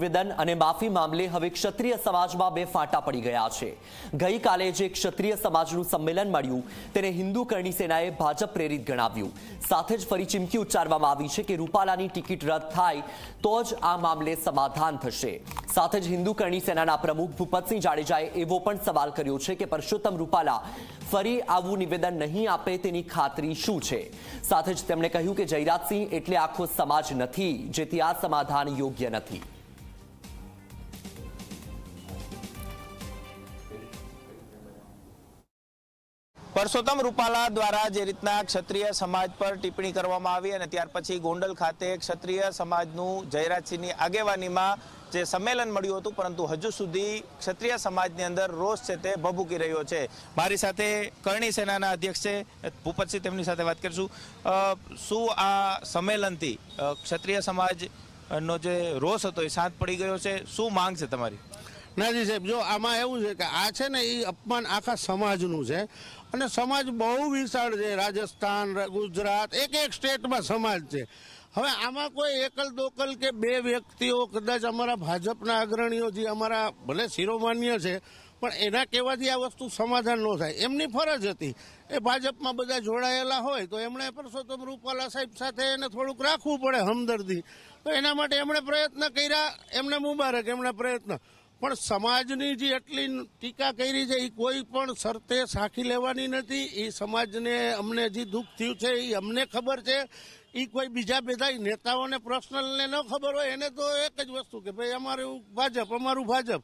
નિવેદન અને માફી મામલે હવે ક્ષત્રિય સમાજમાં બે ફાંટા પડી ગયા છે. ગઈકાલે જે ક્ષત્રિય સમાજનું સંમેલન મળ્યું, તેને હિન્દુ કરણી સેનાએ ભાજપ પ્રેરિત ગણાવ્યું. સાથે જ ફરી ચીમકી ઉચ્ચારવામાં આવી છે કે રૂપાલાની ટિકિટ રદ થાય તો જ આ મામલે સમાધાન થશે. સાથે જ હિન્દુ કરણી સેનાના પ્રમુખ ભૂપતસિંહ જાડેજાએ એવો પણ સવાલ કર્યો છે કે પરસોત્તમ રૂપાલા ફરી આવું નિવેદન નહીં આપે તેની ખાતરી શું છે? સાથે જ તેમણે કહ્યું કે જયરાજસિંહ એટલે આખો સમાજ નથી, જેથી આ સમાધાન યોગ્ય નથી. પરસોત્તમ રૂપાલા દ્વારા જે રીતના ક્ષત્રિય સમાજ પર ટિપ્પણી કરવામાં આવી અને ત્યાર પછી ગોંડલ ખાતે ક્ષત્રિય સમાજનું જયરાજસિંહની આગેવાનીમાં જે સંમેલન મળ્યું હતું, પરંતુ હજુ સુધી ક્ષત્રિય સમાજની અંદર રોષ છે તે ભભૂકી રહ્યો છે. મારી સાથે કરણી સેનાના અધ્યક્ષ છે ભૂપતસિંહ તેમની સાથે વાત કરીશું. શું આ સંમેલનથી ક્ષત્રિય સમાજનો જે રોષ હતો એ શાંત પડી ગયો છે? શું માંગ છે તમારી? નાજી સાહેબ, જો આમાં એવું છે કે આ છે ને એ અપમાન આખા સમાજનું છે. અને સમાજ બહુ વિશાળ છે. રાજસ્થાન ગુજરાત, એક એક સ્ટેટમાં સમાજ છે. હવે આમાં કોઈ એકલ દોકલ કે બે વ્યક્તિઓ કદાચ અમારા ભાજપના અગ્રણીઓ જે અમારા ભલે શિરોમાન્ય છે, પણ એના કહેવાથી આ વસ્તુ સમાધાન ન થાય. એમની ફરજ હતી. એ ભાજપમાં બધા જોડાયેલા હોય તો એમણે પરસોત્તમ રૂપાલા સાહેબ સાથે એને થોડુંક રાખવું પડે હમદર્દી. તો એના માટે એમણે પ્રયત્ન કર્યા, એમને મુબારક, એમણે પ્રયત્ન. પણ સમાજની જે એટલી ટીકા કરી છે એ કોઈ પણ શરતે સાખી લેવાની નથી. એ સમાજને અમને જે દુઃખ થયું છે એ અમને ખબર છે. એ કોઈ બીજા બધા નેતાઓને પર્સનલને ન ખબર હોય, એને તો એક જ વસ્તુ કે ભાઈ અમારું ભાજપ અમારું ભાજપ.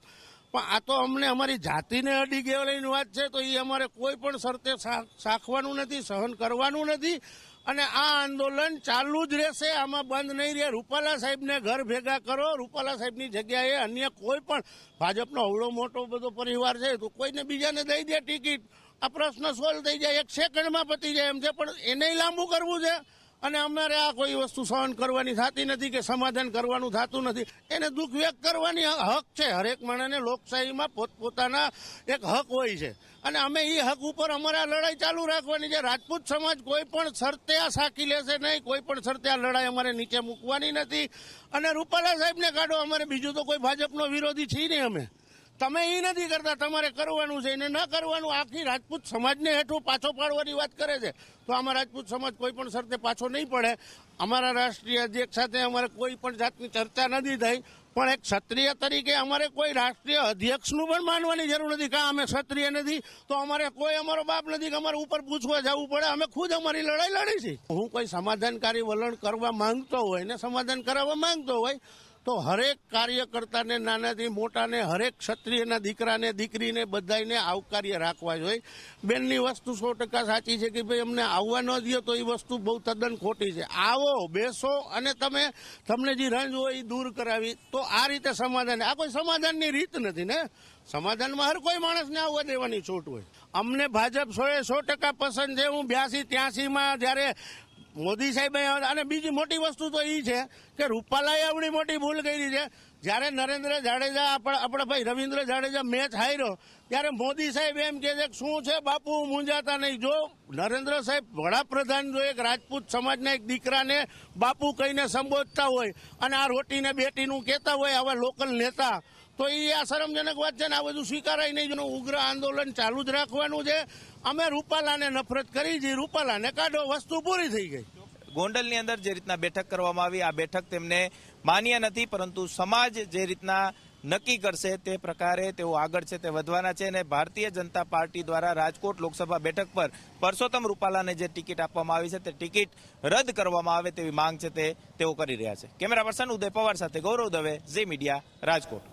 પણ આ તો અમને અમારી જાતિને અડી ગયેલી વાત છે, તો એ અમારે કોઈ પણ શરતે સાખવાનું નથી, સહન કરવાનું નથી. અને આ આંદોલન ચાલુ જ રહેશે, આમાં બંધ નહીં રહે. રૂપાલા સાહેબને ઘર ભેગા કરો. રૂપાલા સાહેબની જગ્યાએ અન્ય કોઈ પણ ભાજપનો અવળો મોટો બધો પરિવાર છે, તો કોઈને બીજાને દઈ દે ટિકિટ. આ પ્રશ્ન સોલ્વ થઈ જાય, એક સેકન્ડમાં પતી જાય એમ છે, પણ એને લાંબુ કરવું છે. અને અમારે આ કોઈ વસ્તુ સહન કરવાની થતી નથી કે સમાધાન કરવાનું થતું નથી. એને દુઃખ વ્યક્ત કરવાની હક છે. હરેક માણસને લોકશાહીમાં પોતપોતાના એક હક હોય છે. અને અમે એ હક ઉપર અમારે લડાઈ ચાલુ રાખવાની છે. રાજપૂત સમાજ કોઈ પણ શરતે આ સાકી લેશે નહીં. કોઈ પણ શરતે આ લડાઈ અમારે નીચે મૂકવાની નથી. અને રૂપાલા સાહેબને કાઢો. અમારે બીજું તો કોઈ ભાજપનો વિરોધી છીએ નહીં અમે. તમે એ નથી કરતા, તમારે કરવાનું છે. એને ન કરવાનું, આખી રાજપૂત સમાજને હેઠું પાછો પાડવાની વાત કરે છે. તો આમાં રાજપૂત સમાજ કોઈ પણ શરતે પાછો નહીં પડે. અમારા રાષ્ટ્રીય અધ્યક્ષ સાથે અમારે કોઈ પણ જાતની ચર્ચા નથી થઈ, પણ એક ક્ષત્રિય તરીકે અમારે કોઈ રાષ્ટ્રીય અધ્યક્ષનું પણ માનવાની જરૂર નથી. કાં અમે ક્ષત્રિય નથી, તો અમારે કોઈ અમારો બાપ નથી કે અમારે ઉપર પૂછવા જવું પડે. અમે ખુદ અમારી લડાઈ લડી છે. હું કોઈ સમાધાનકારી વલણ કરવા માંગતો હોય ને સમાધાન કરાવવા માંગતો હોય તો હરેક કાર્યકર્તાને નાનાથી મોટાને, હરેક ક્ષત્રિયના દીકરાને, દીકરીને બધાને આવકાર્ય રાખવા જોઈએ. બેનની વસ્તુ સો ટકા સાચી છે કે ભાઈ અમને આવવા ન દો તો એ વસ્તુ બહુ તદ્દન ખોટી છે. આવો, બેસો અને તમે, તમને જે રંજ હોય એ દૂર કરાવી. તો આ રીતે સમાધાન આ કોઈ સમાધાનની રીત નથી ને. સમાધાનમાં હર કોઈ માણસને આવવા દેવાની છૂટ હોય. અમને ભાજપ સો એ સો ટકા પસંદ છે. હું બ્યાસી ત્યાસીમાં જ્યારે મોદી સાહેબે અને બીજી મોટી વસ્તુ તો એ છે કે રૂપાલાએ આવડી મોટી ભૂલ કરી છે. જ્યારે નરેન્દ્ર જાડેજા આપણા ભાઈ રવિન્દ્ર જાડેજા મેચ હાર્યો, ત્યારે મોદી સાહેબ એમ કે છે શું છે બાપુ, મૂંઝાતા નહીં. જો નરેન્દ્ર સાહેબ વડાપ્રધાન, જો એક રાજપૂત સમાજના એક દીકરાને બાપુ કહીને સંબોધતા હોય અને આ રોટીને બેટીનું કહેતા હોય આવા લોકલ નેતા તો એ આ શરમજનક વાત છે ને આ બધું સ્વીકારાય નહીં. જેનું ઉગ્ર આંદોલન ચાલુ જ રાખવાનું છે. અમે રૂપાલાને નફરત કરી છે રૂપાલાને કાઢો, વસ્તુ પૂરી થઈ ગઈ. ગોંડલની અંદર જે રીતના બેઠક કરવામાં આવી, આ બેઠક તેમને માન્ય નથી, પરંતુ સમાજ જે રીતના નક્કી કરશે તે પ્રકારે તેઓ આગળ છે, તે વધવાના છે અને ભારતીય જનતા પાર્ટી દ્વારા રાજકોટ લોકસભા બેઠક પર પરસોત્તમ રૂપાલાને જે ટિકિટ આપવામાં આવી છે, તે ટિકિટ રદ કરવામાં આવે તેવી માંગ છે તે તેઓ કરી રહ્યા છે. કેમેરા પર્સન ઉદય પવાર સાથે ગૌરવ દવે, ઝી મીડિયા, રાજકોટ.